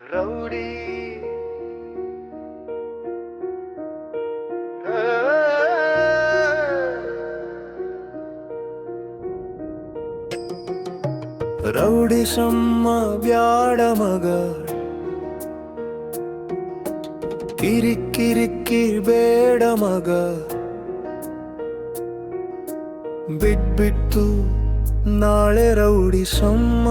Rowdy rowdy ಸಮ್ಮ ಬ್ಯಾಡ ಮಗ ಕಿರಿಕಿರಿಕ್ಕಿ ಬೇಡ ಮಗ ಬಿಟ್ಬಿಟ್ಟು ನಾಳೆ ರೌಡಿ ಸಮ್ಮ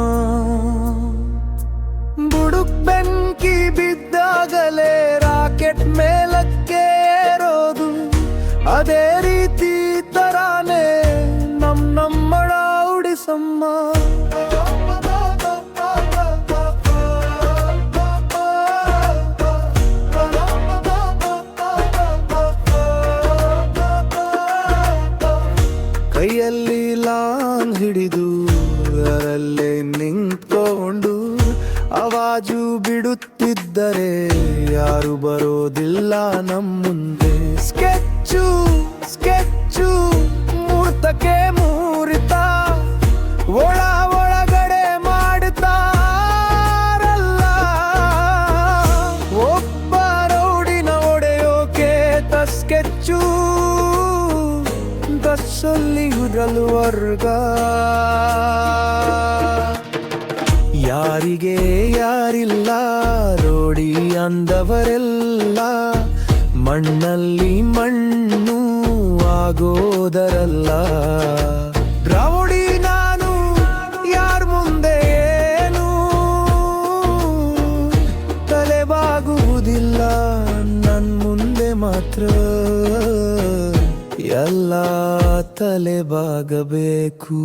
ಅದೇ ರೀತಿ ತರಾನೆ ನಮ್ ನಮ್ಮಳ ಉಡಿಸಮ್ಮ. ಕೈಯಲ್ಲಿ ಲಾನ್ ಹಿಡಿದು ಅದರಲ್ಲೇ ನಿಂತ್ಕೊಂಡು ಅವಾಜು ಬಿಡುತ್ತಿದ್ದರೆ ಯಾರು ಬರೋದಿಲ್ಲ ನಮ್ಮ ಮುಂದೆ. ಸ್ಕೆಚ್ಚು ಸ್ಕೆಚ್ಚು ಬಸ್ಸಲ್ಲಿ ಉದಲು ವರ್ಗ. ಯಾರಿಗೆ ಯಾರಿಲ್ಲ ರೋಡಿ ಅಂದವರೆಲ್ಲ ಮಣ್ಣಲ್ಲಿ ಮಣ್ಣು ಆಗೋದರಲ್ಲ. ಮಾತ್ರ ಎಲ್ಲ ತಲೆಬಾಗಬೇಕು.